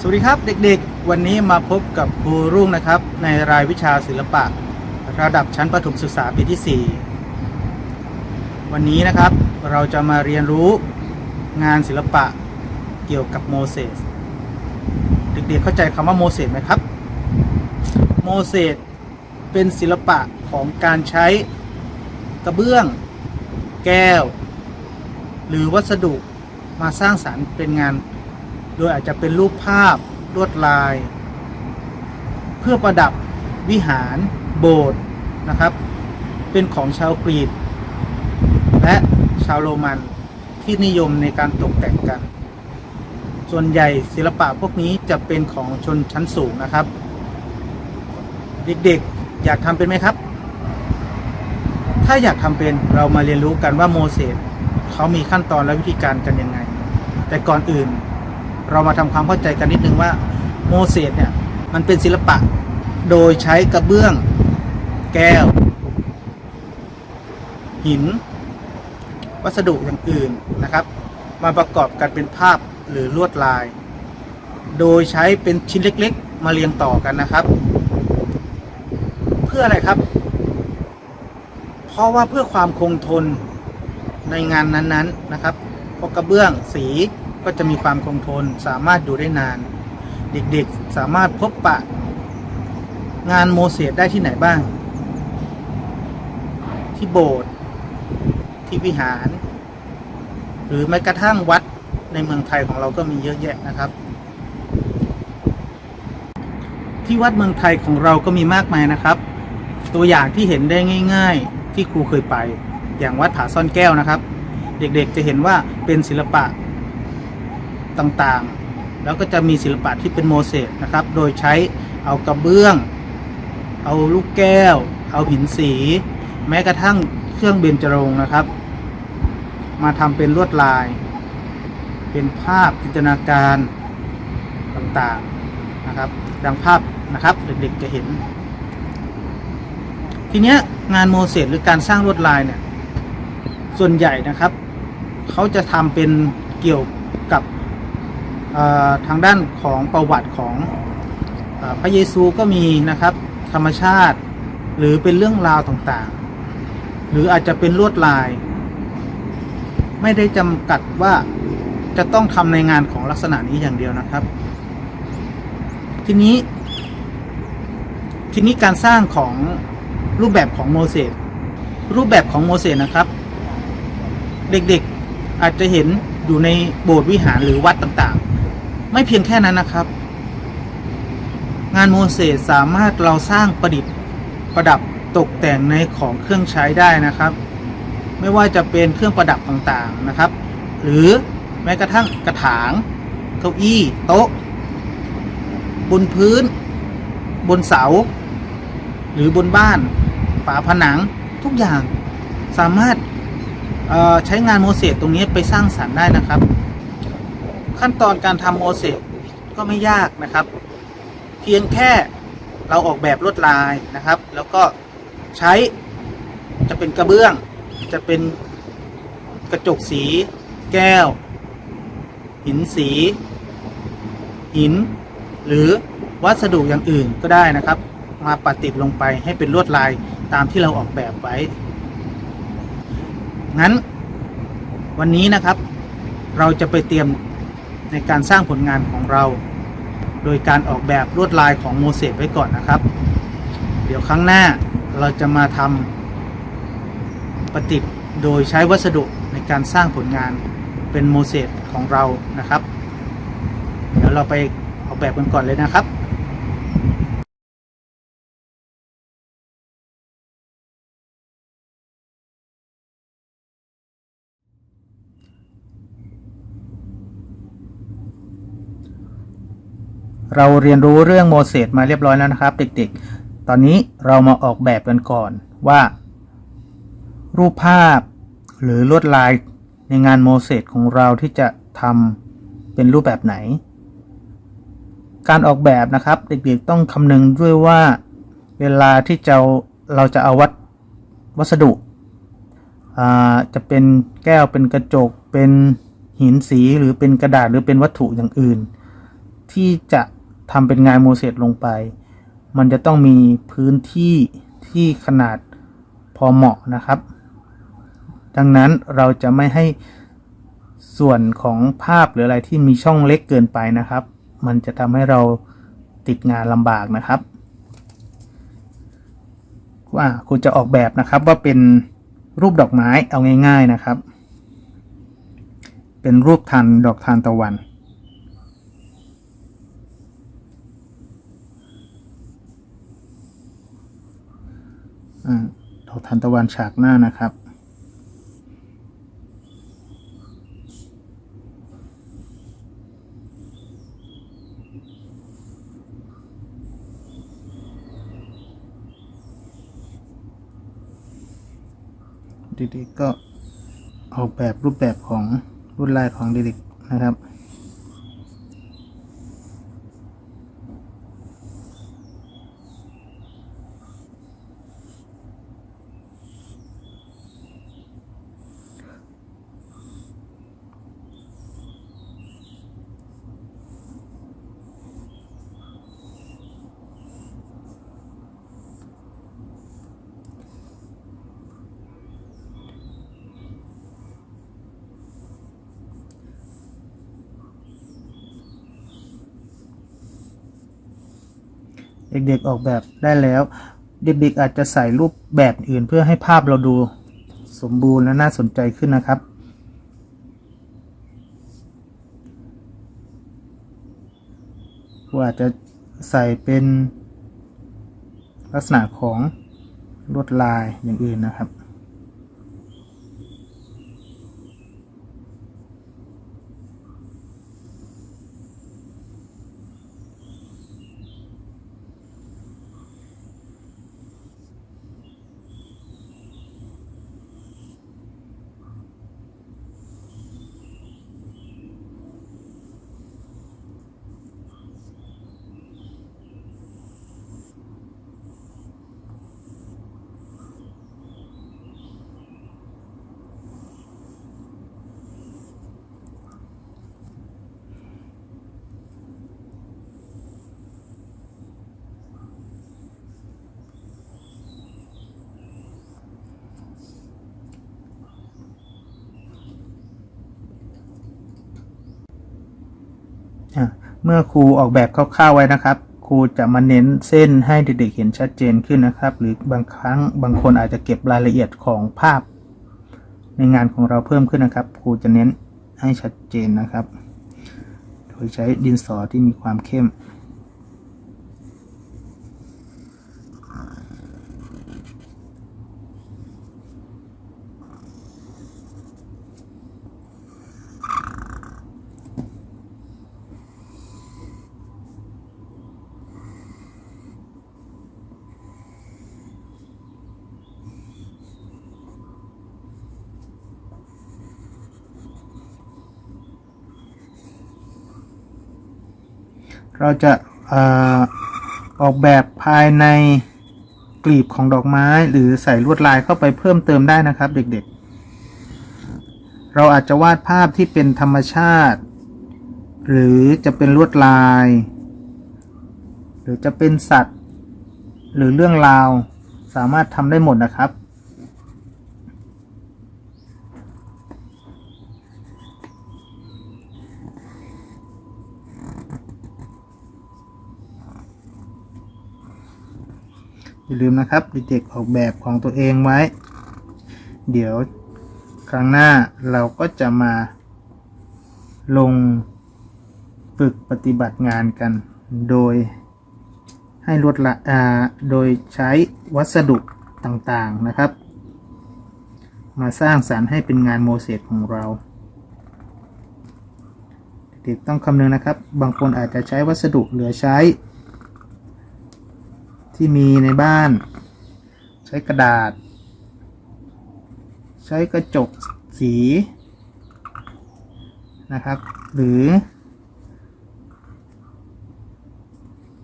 สวัสดีครับเด็กๆ วันนี้มาพบกับครูรุ่งนะครับ ในรายวิชาศิลปะ ระดับชั้นประถมศึกษาปีที่ 4 วันนี้นะครับเราจะมาเรียนรู้งานศิลปะเกี่ยวกับโมเสสเด็กๆเข้าใจคำว่าโมเสสไหมครับโมเสสเป็นศิลปะของการใช้กระเบื้อง แก้ว หรือวัสดุมาสร้างสารรค์เป็นงาน โดยอาจจะเป็นรูปภาพลวดลาย เพื่อประดับวิหาร โบสถ์นะครับ เป็นของชาวกรีกและชาวโรมันที่นิยมในการตกแต่งกัน ส่วนใหญ่ศิลปะพวกนี้จะเป็นของชนชั้นสูงนะครับ เด็กๆอยากทำเป็นไหมครับ ถ้าอยากทำเป็นเรามาเรียนรู้กันว่าโมเสสเขามีขั้นตอนและวิธีการกันยังไง แต่ก่อนอื่น เรามาทำความเข้าใจกันนิดนึงว่าโมเสสเนี่ยมันเป็นศิลปะโดยใช้กระเบื้อง แก้ว หิน วัสดุอย่างอื่นนะครับ มาประกอบกันเป็นภาพหรือลวดลาย โดยใช้เป็นชิ้นเล็กๆ มาเรียงต่อกันนะครับ เพื่ออะไรครับ เพราะว่าเพื่อความคงทนในงานนั้นๆนะครับเพราะกระเบื้องสี ก็จะมีความคงทนสามารถอยู่ได้นาน เด็กๆสามารถพบปะ งานโมเสสได้ที่ไหนบ้าง ที่โบสถ์ที่วิหาร หรือแม้กระทั่งวัดในเมืองไทยของเราก็มีเยอะแยะนะครับ ที่วัดเมืองไทยของเราก็มีมากมายนะครับ ตัวอย่างที่เห็นได้ง่าย ๆ ที่ครูเคยไป อย่างวัดผาซ่อนแก้วนะครับ เด็กๆจะเห็นว่าเป็นศิลปะ ต่างๆ แล้วก็จะมีศิลปะที่เป็นโมเสสนะครับ โดยใช้เอากระเบื้อง เอาลูกแก้ว เอาหินสี แม้กระทั่งเครื่องเบญจรงค์นะครับ มาทำเป็นลวดลาย เป็นภาพจินตนาการต่างๆนะครับ ดังภาพนะครับเด็กๆจะเห็น ทีเนี้ยงานโมเสสหรือการสร้างลวดลายเนี่ยส่วนใหญ่นะครับ เขาจะทำเป็นเกี่ยว ทางด้านของประวัติของอพระเยซูก็มีนะครับ ธรรมชาติหรือเป็นเรื่องราวต่างๆ หรืออาจจะเป็นลวดลาย ไม่ได้จำกัดว่าจะต้องทำในงานของลักษณะนี้อย่างเดียวนะครับ ทีนี้ ทีนี้การสร้างของรูปแบบของโมเสสรูปแบบของโมเสสนะครับ เด็กๆอาจจะเห็นอยู่ในโบสถ์วิหารหรือวัดต่าง ไม่เพียงแค่นั้นนะครับ งานโมเสสสามารถเราสร้างประดิษฐ์ประดับตกแต่งในของเครื่องใช้ได้นะครับ ไม่ว่าจะเป็นเครื่องประดับต่างๆนะครับ หรือแม้กระทั่งกระถาง เก้าอี้ โต๊ะ บนพื้น บนเสา หรือบนบ้าน ฝาผนังทุกอย่างสามารถใช้งานโมเสสตรงนี้ไปสร้างสรรค์ได้นะครับ ขั้นตอนการทำโมเสสก็ไม่ยากนะครับ เพียงแค่เราออกแบบลวดลายนะครับ แล้วก็ใช้จะเป็นกระเบื้อง จะเป็นกระจกสี แก้ว หินสี หิน หรือวัสดุอย่างอื่นก็ได้นะครับ มาปัดติดลงไปให้เป็นลวดลายตามที่เราออกแบบไว้ งั้นวันนี้นะครับ เราจะไปเตรียม ในการสร้างผลงานของเรา โดยการออกแบบลวดลายของโมเสสไว้ก่อนนะครับ เดี๋ยวครั้งหน้าเราจะมาทำประติดโดยใช้วัสดุในการสร้างผลงานเป็นโมเสสของเรานะครับ เดี๋ยวเราไปออกแบบกันก่อนเลยนะครับ เราเรียนรู้เรื่องโมเสสมาเรียบร้อยแล้วนะครับ เด็กๆ ตอนนี้เรามาออกแบบกันก่อนว่า รูปภาพหรือลวดลายในงานโมเสสของเราที่จะทำเป็นรูปแบบไหน การออกแบบนะครับ เด็กๆต้องคำนึงด้วยว่าเวลาที่จะเราจะเอาวัดวัสดุจะเป็นแก้วเป็นกระจกเป็นหินสีหรือเป็นกระดาษหรือเป็นวัตถุอย่างอื่น ที่จะ ทำเป็นงานโมเสสลงไป มันจะต้องมีพื้นที่ที่ขนาดพอเหมาะนะครับ ดังนั้นเราจะไม่ให้ส่วนของภาพหรืออะไรที่มีช่องเล็กเกินไปนะครับ มันจะทำให้เราติดงานลำบากนะครับว่าคุณจะออกแบบนะครับว่าเป็นรูปดอกไม้เอาง่าย ๆนะครับ เป็นรูปทันดอกทานตะวัน ดอกทานตะวันฉากหน้านะครับเด็กๆก็ออกแบบรูปแบบของรุ่นลายของเด็กๆนะครับ เด็กๆออกแบบได้แล้ว เด็กๆอาจจะใส่รูปแบบอื่นเพื่อให้ภาพเราดูสมบูรณ์และน่าสนใจขึ้นนะครับ ว่าจจะใส่เป็นลักษณะของลวดลายอย่างอื่นนะครับ เมื่อครูออกแบบคร่าวๆไว้นะครับ ครูจะมาเน้นเส้นให้เด็กๆเห็นชัดเจนขึ้นนะครับ หรือบางครั้งบางคนอาจจะเก็บรายละเอียดของภาพ ในงานของเราเพิ่มขึ้นนะครับ ครูจะเน้นให้ชัดเจนนะครับ โดยใช้ดินสอที่มีความเข้ม เราจะออกแบบภายในกลีบของดอกไม้ หรือใส่ลวดลายเข้าไปเพิ่มเติมได้นะครับเด็กๆ เราอาจจะวาดภาพที่เป็นธรรมชาติ หรือจะเป็นลวดลาย หรือจะเป็นสัตว์ หรือเรื่องราวสามารถทำได้หมดนะครับ อย่าลืมนะครับเด็กออกแบบของตัวเองไว้ เดี๋ยวครั้งหน้าเราก็จะมา ลงฝึกปฏิบัติงานกัน โดยให้ลวดละโดยใช้วัสดุต่างๆนะครับ มาสร้างสารรค์ให้เป็นงานโมเสสของเราเด็กต้องคำนึงนะครับ บางคนอาจจะใช้วัสดุเหลือใช้ ที่มีในบ้าน ใช้กระดาษ ใช้กระจกสีนะครับ หรือ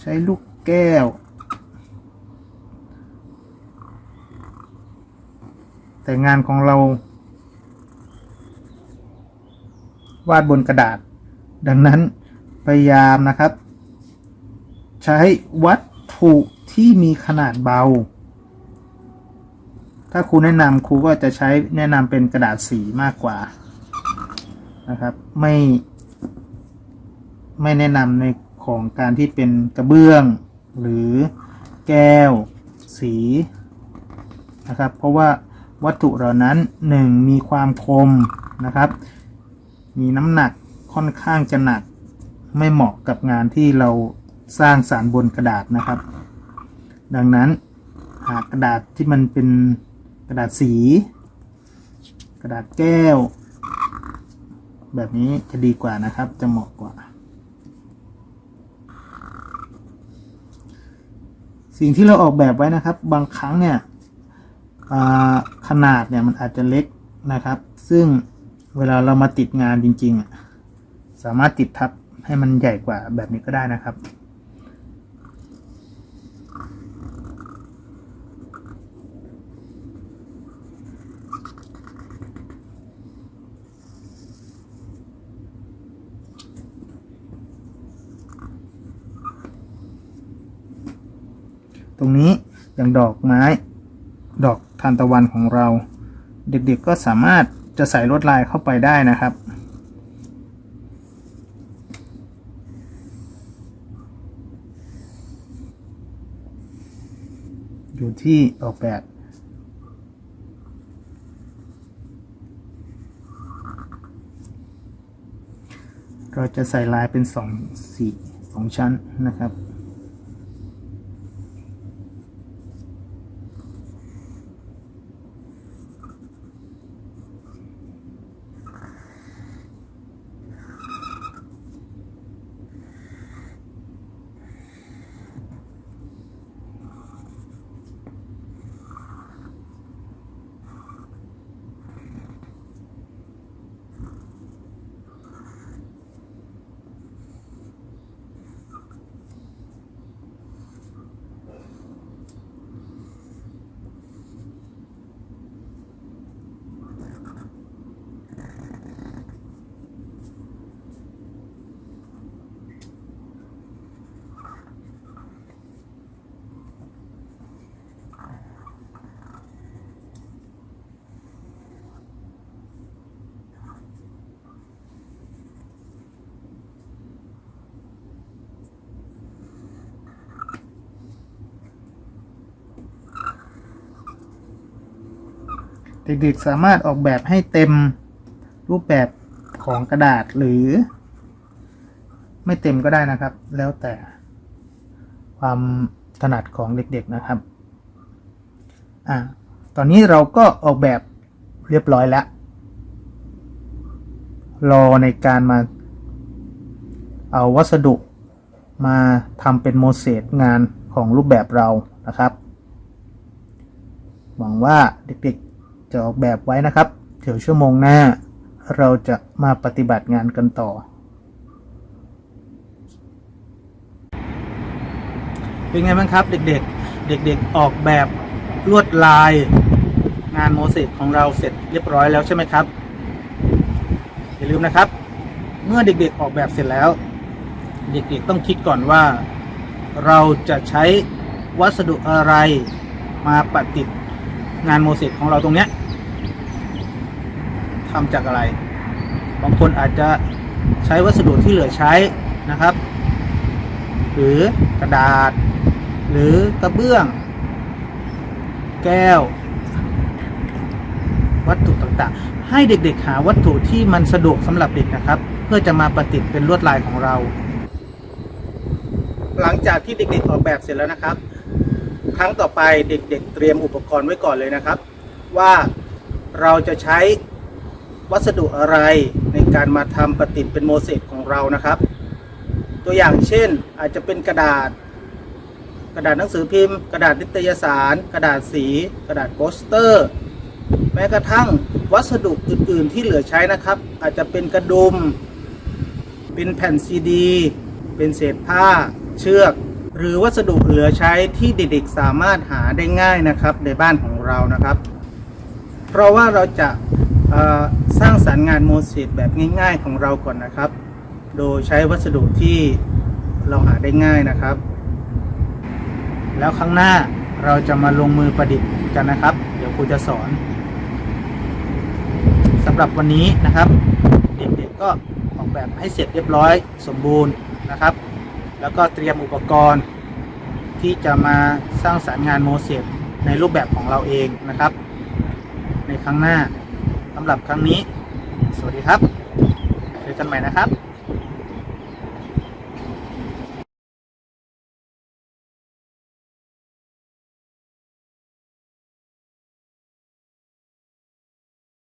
ใช้ลูกแก้ว แต่งานของเรา วาดบนกระดาษ ดังนั้นพยายามนะครับ ใช้วัตถุ ที่มีขนาดเบา ถ้าครูแนะนำครูก็จะใช้แนะนำเป็นกระดาษสีมากกว่านะครับ ไม่ไม่แนะนำในของการที่เป็นกระเบื้อง หรือแก้ว สีนะครับ เพราะว่าวัตถุเหล่านั้นหนึ่งมีความคมนะครับ มีน้ำหนักค่อนข้างจะหนัก ไม่เหมาะกับงานที่เราสร้างสารบนกระดาษนะครับ ดังนั้นหากกระดาษที่มันเป็นกระดาษสี กระดาษแก้ว แบบนี้จะดีกว่านะครับ จะเหมาะกว่า สิ่งที่เราออกแบบไว้นะครับ บางครั้งเนี่ยขนาดเนี่ยมันอาจจะเล็กนะครับ ซึ่งเวลาเรามาติดงานจริงๆ สามารถติดทับให้มันใหญ่กว่าแบบนี้ก็ได้นะครับ ตรงนี้อย่างดอกไม้ ดอกทานตะวันของเรา เด็กๆก็สามารถจะใส่ลวดลายเข้าไปได้นะครับ อยู่ที่ออกแบบเราจะใส่ลายเป็นสองสีสองชั้นนะครับ เด็กๆสามารถออกแบบให้เต็มรูปแบบของกระดาษหรือ ไม่เต็มก็ได้นะครับ แล้วแต่ความถนัดของเด็กๆนะครับอะตอนนี้เราก็ออกแบบเรียบร้อยแล้ว รอในการมาเอาวัสดุมาทำเป็นโมเสสงานของรูปแบบเรานะครับ หวังว่าเด็กๆ จะออกแบบไว้นะครับ เดี๋ยวชั่วโมงหน้า เราจะมาปฏิบัติงานกันต่อ เป็นไงบ้างครับ เด็กๆ เด็กๆ ออกแบบลวดลายงานโมเสสของเราเสร็จเรียบร้อยแล้วใช่ไหมครับ อย่าลืมนะครับ เมื่อเด็กๆออกแบบเสร็จแล้ว เด็กๆต้องคิดก่อนว่า เราจะใช้วัสดุอะไรมาประติดงานโมเสสของเราตรงเนี้ย ทำจากอะไร บางคนอาจจะใช้วัสดุที่เหลือใช้นะครับ หรือกระดาษ หรือกระเบื้อง แก้ว วัตถุต่างๆ ให้เด็กๆหาวัตถุที่มันสะดวกสำหรับเด็กนะครับ เพื่อจะมาประติดเป็นลวดลายของเรา หลังจากที่เด็กๆออกแบบเสร็จแล้วนะครับ ครั้งต่อไปเด็กๆเตรียมอุปกรณ์ไว้ก่อนเลยนะครับ ว่าเราจะใช้ วัสดุอะไรในการมาทำประติดเป็นโมเสสของเรานะครับ ตัวอย่างเช่นอาจจะเป็นกระดาษ กระดาษหนังสือพิมพ์ กระดาษนิตยสาร กระดาษสี กระดาษโปสเตอร์ แม้กระทั่งวัสดุอื่น ๆ ที่เหลือใช้นะครับ อาจจะเป็นกระดุม เป็นแผ่นซีดี เป็นเศษผ้า เชือก หรือวัสดุเหลือใช้ที่เด็กๆสามารถหาได้ง่ายนะครับในบ้านของเรานะครับ เพราะว่าเราจะ สร้างสารรค์งานโมเสสแบบง่าย ๆของเราก่อนนะครับ โดยใช้วัสดุที่เราหาได้ง่ายนะครับ แล้วครั้งหน้าเราจะมาลงมือประดิษฐ์กันนะครับ เดี๋ยวครูจะสอนสำหรับวันนี้นะครับ เด็กๆก็ออกแบบให้เสร็จเรียบร้อยสมบูรณ์นะครับ แล้วก็เตรียมอุปกรณ์ ที่จะมาสร้างสารรค์งานโมเสสในรูปแบบของเราเองนะครับ ในครั้งหน้า สำหรับครั้งนี้ สวัสดีครับเจอกันใหม่นะครับ